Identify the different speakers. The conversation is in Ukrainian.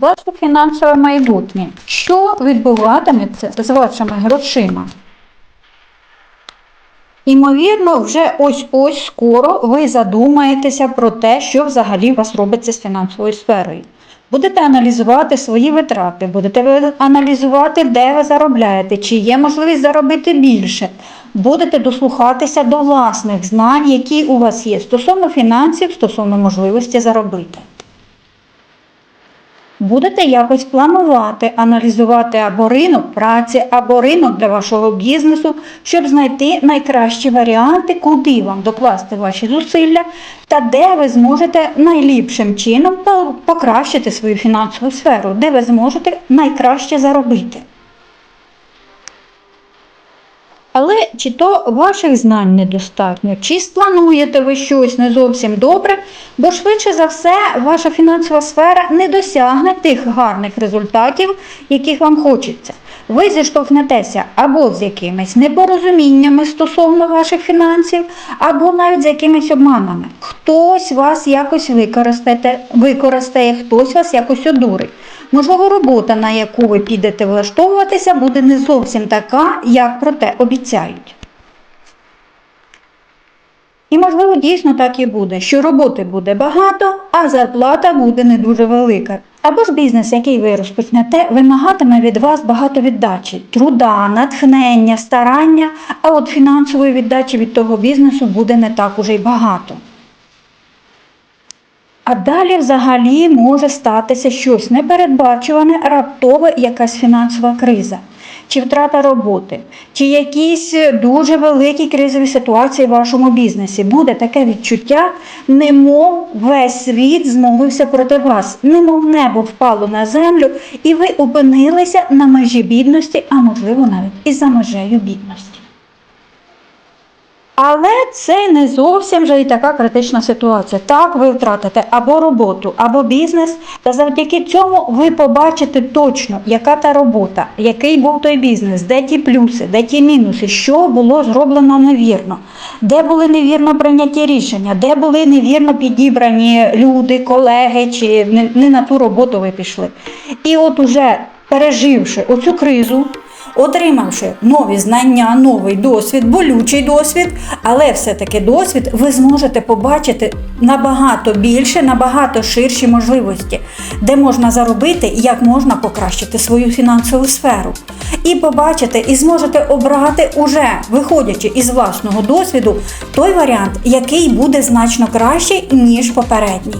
Speaker 1: Ваше фінансове майбутнє. Що відбуватиметься з вашими грошима? Імовірно, вже ось-ось скоро ви задумаєтеся про те, що взагалі у вас робиться з фінансовою сферою. Будете аналізувати свої витрати, будете аналізувати, де ви заробляєте, чи є можливість заробити більше. Будете дослухатися до власних знань, які у вас є стосовно фінансів, стосовно можливості заробити. Будете якось планувати, аналізувати або ринок праці, або ринок для вашого бізнесу, щоб знайти найкращі варіанти, куди вам докласти ваші зусилля та де ви зможете найліпшим чином покращити свою фінансову сферу, де ви зможете найкраще заробити. Але чи то ваших знань недостатньо, чи сплануєте ви щось не зовсім добре, бо швидше за все ваша фінансова сфера не досягне тих гарних результатів, яких вам хочеться. Ви зіштовхнетеся або з якимись непорозуміннями стосовно ваших фінансів, або навіть з якимись обманами. Хтось вас якось використає, хтось вас якось одурить. Можливо, робота, на яку ви підете влаштовуватися, буде не зовсім така, як про те обіцяють. І, можливо, дійсно так і буде, що роботи буде багато, а зарплата буде не дуже велика. Або ж бізнес, який ви розпочнете, вимагатиме від вас багато віддачі, труда, натхнення, старання, а от фінансової віддачі від того бізнесу буде не так уже й багато. А далі взагалі може статися щось непередбачуване, раптове якась фінансова криза, чи втрата роботи, чи якісь дуже великі кризові ситуації в вашому бізнесі. Буде таке відчуття, немов весь світ змовився проти вас, немов небо впало на землю, і ви опинилися на межі бідності, а можливо навіть і за межею бідності. Але це не зовсім вже і така критична ситуація. Так, ви втратите або роботу, або бізнес, та завдяки цьому ви побачите точно, яка та робота, який був той бізнес, де ті плюси, де ті мінуси, що було зроблено невірно, де були невірно прийняті рішення, де були невірно підібрані люди, колеги, чи не, на ту роботу ви пішли. І от уже переживши оцю кризу, Отримавши нові знання, новий досвід, болючий досвід, але все-таки досвід, ви зможете побачити набагато більше, набагато ширші можливості, де можна заробити як можна покращити свою фінансову сферу. І побачите, і зможете обрати уже виходячи із власного досвіду той варіант, який буде значно кращий, ніж попередній.